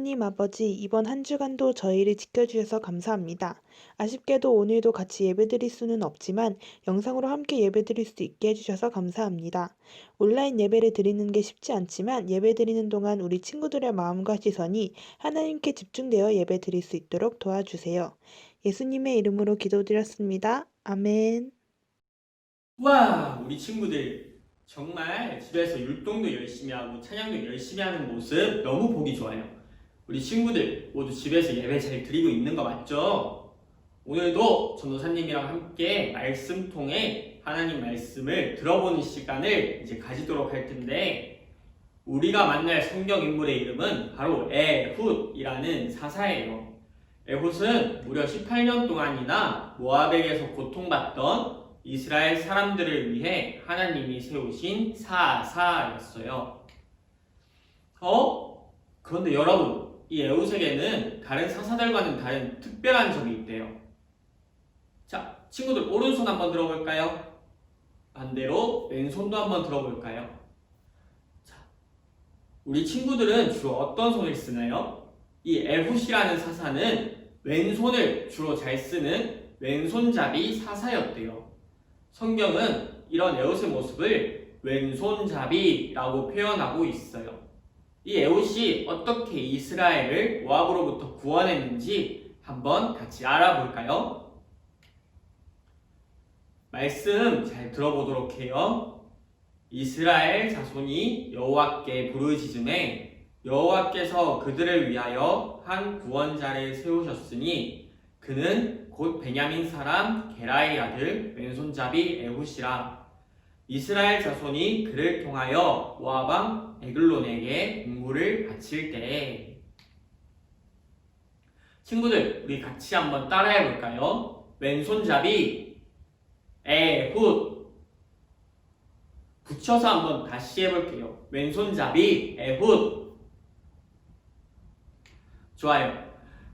하나님 아버지, 이번 한 주간도 저희를 지켜주셔서 감사합니다. 아쉽게도 오늘도 같이 예배드릴 수는 없지만 영상으로 함께 예배드릴 수 있게 해주셔서 감사합니다. 온라인 예배를 드리는 게 쉽지 않지만 예배드리는 동안 우리 친구들의 마음과 시선이 하나님께 집중되어 예배드릴 수 있도록 도와주세요. 예수님의 이름으로 기도드렸습니다. 아멘. 와, 우리 친구들 정말 집에서 율동도 열심히 하고 찬양도 열심히 하는 모습 너무 보기 좋아요. 우리 친구들 모두 집에서 예배 잘 드리고 있는 거 맞죠? 오늘도 전도사님이랑 함께 말씀 통해 하나님 말씀을 들어보는 시간을 이제 가지도록 할 텐데 우리가 만날 성경 인물의 이름은 바로 에훗이라는 사사예요. 에훗은 무려 18년 동안이나 모아백에서 고통받던 이스라엘 사람들을 위해 하나님이 세우신 사사였어요. 어? 그런데 여러분, 이 에우색에는 다른 사사들과는 다른 특별한 점이 있대요. 자, 친구들 오른손 한번 들어볼까요? 반대로 왼손도 한번 들어볼까요? 자, 우리 친구들은 주로 어떤 손을 쓰나요? 이 에훗이라는 사사는 왼손을 주로 잘 쓰는 왼손잡이 사사였대요. 성경은 이런 에훗의 모습을 왼손잡이라고 표현하고 있어요. 이 에훗이 어떻게 이스라엘을 모압으로부터 구원했는지 한번 같이 알아볼까요? 말씀 잘 들어보도록 해요. 이스라엘 자손이 여호와께 부르짖음에 여호와께서 그들을 위하여 한 구원자를 세우셨으니 그는 곧 베냐민 사람 게라의 아들 왼손잡이 에훗이라 이스라엘 자손이 그를 통하여 모압왕 에글론에게 공물을 바칠 때에 친구들 우리 같이 한번 따라해 볼까요? 왼손잡이 에훗 붙여서 한번 다시 해볼게요. 왼손잡이 에훗 좋아요.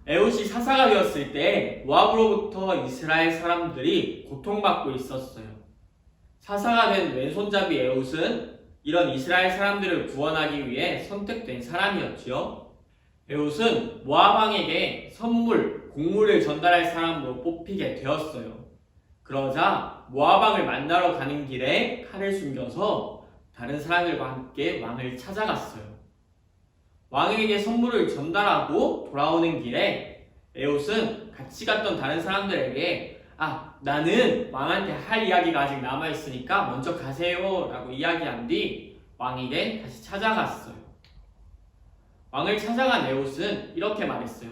에훗이 사사가 되었을 때 모압으로부터 이스라엘 사람들이 고통받고 있었어요. 사사가 된 왼손잡이 에훗은 이런 이스라엘 사람들을 구원하기 위해 선택된 사람이었지요. 에훗은 모압 왕에게 선물, 곡물을 전달할 사람으로 뽑히게 되었어요. 그러자 모압 왕을 만나러 가는 길에 칼을 숨겨서 다른 사람들과 함께 왕을 찾아갔어요. 왕에게 선물을 전달하고 돌아오는 길에 에옷은 같이 갔던 다른 사람들에게 아 나는 왕한테 할 이야기가 아직 남아 있으니까 먼저 가세요 라고 이야기한 뒤 왕에게 다시 찾아갔어요. 왕을 찾아간 에옷은 이렇게 말했어요.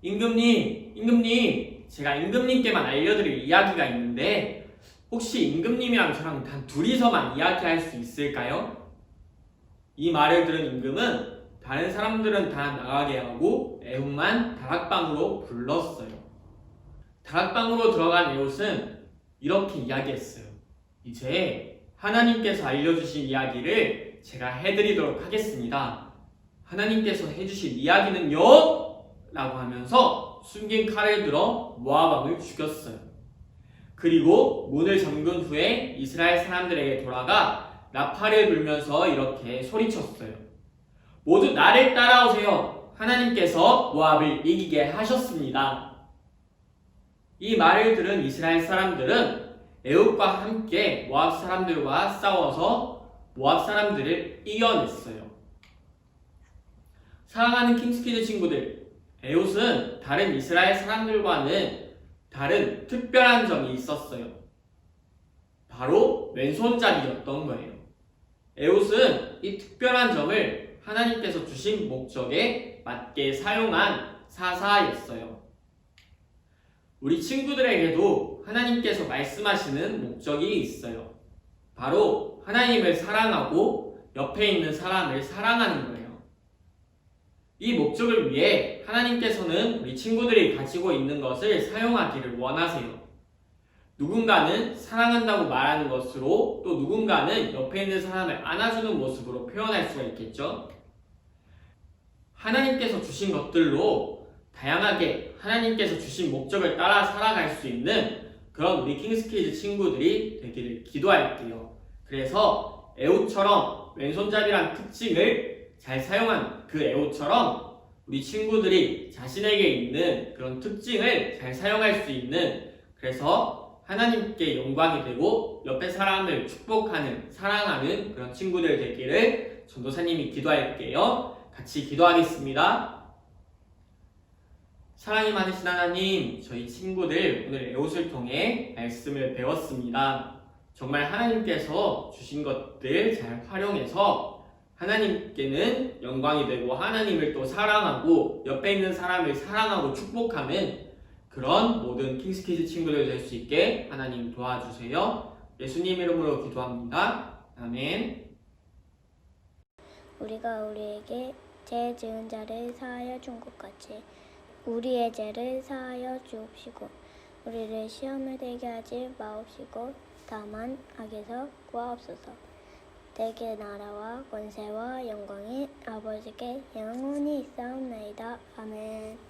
임금님, 임금님, 제가 임금님께만 알려드릴 이야기가 있는데 혹시 임금님이랑 저랑 단 둘이서만 이야기할 수 있을까요? 이 말을 들은 임금은 다른 사람들은 다 나가게 하고 에훗만 다락방으로 불렀어요. 다락방으로 들어간 에훗은 이렇게 이야기했어요. 이제 하나님께서 알려주신 이야기를 제가 해드리도록 하겠습니다. 하나님께서 해주신 이야기는요? 라고 하면서 숨긴 칼을 들어 모아방을 죽였어요. 그리고 문을 잠근 후에 이스라엘 사람들에게 돌아가 나팔을 불면서 이렇게 소리쳤어요. 모두 나를 따라오세요. 하나님께서 모압을 이기게 하셨습니다. 이 말을 들은 이스라엘 사람들은 에웃과 함께 모압 사람들과 싸워서 모압 사람들을 이겨냈어요. 사랑하는 킹스키드 친구들, 에웃은 다른 이스라엘 사람들과는 다른 특별한 점이 있었어요. 바로 왼손잡이였던 거예요. 에웃은 이 특별한 점을 하나님께서 주신 목적에 맞게 사용한 사사였어요. 우리 친구들에게도 하나님께서 말씀하시는 목적이 있어요. 바로 하나님을 사랑하고 옆에 있는 사람을 사랑하는 거예요. 이 목적을 위해 하나님께서는 우리 친구들이 가지고 있는 것을 사용하기를 원하세요. 누군가는 사랑한다고 말하는 것으로 또 누군가는 옆에 있는 사람을 안아주는 모습으로 표현할 수가 있겠죠. 하나님께서 주신 것들로 다양하게 하나님께서 주신 목적을 따라 살아갈 수 있는 그런 우리 킹스키즈 친구들이 되기를 기도할게요. 그래서 에웃처럼 왼손잡이란 특징을 잘 사용한 그 에웃처럼 우리 친구들이 자신에게 있는 그런 특징을 잘 사용할 수 있는 그래서 하나님께 영광이 되고 옆에 사람을 축복하는 사랑하는 그런 친구들 되기를 전도사님이 기도할게요. 같이 기도하겠습니다. 사랑이 많으신 하나님, 저희 친구들 오늘 에옷을 통해 말씀을 배웠습니다. 정말 하나님께서 주신 것들 잘 활용해서 하나님께는 영광이 되고 하나님을 또 사랑하고 옆에 있는 사람을 사랑하고 축복하는 그런 모든 킹스키즈 친구들 될 수 있게 하나님 도와주세요. 예수님 이름으로 기도합니다. 아멘. 우리가 우리에게 죄 지은 자를 사하여 준 것 같이 우리의 죄를 사하여 주옵시고 우리를 시험에 들게 하지 마옵시고 다만 악에서 구하옵소서. 대개 나라와 권세와 영광이 아버지께 영원히 있사옵나이다. 아멘.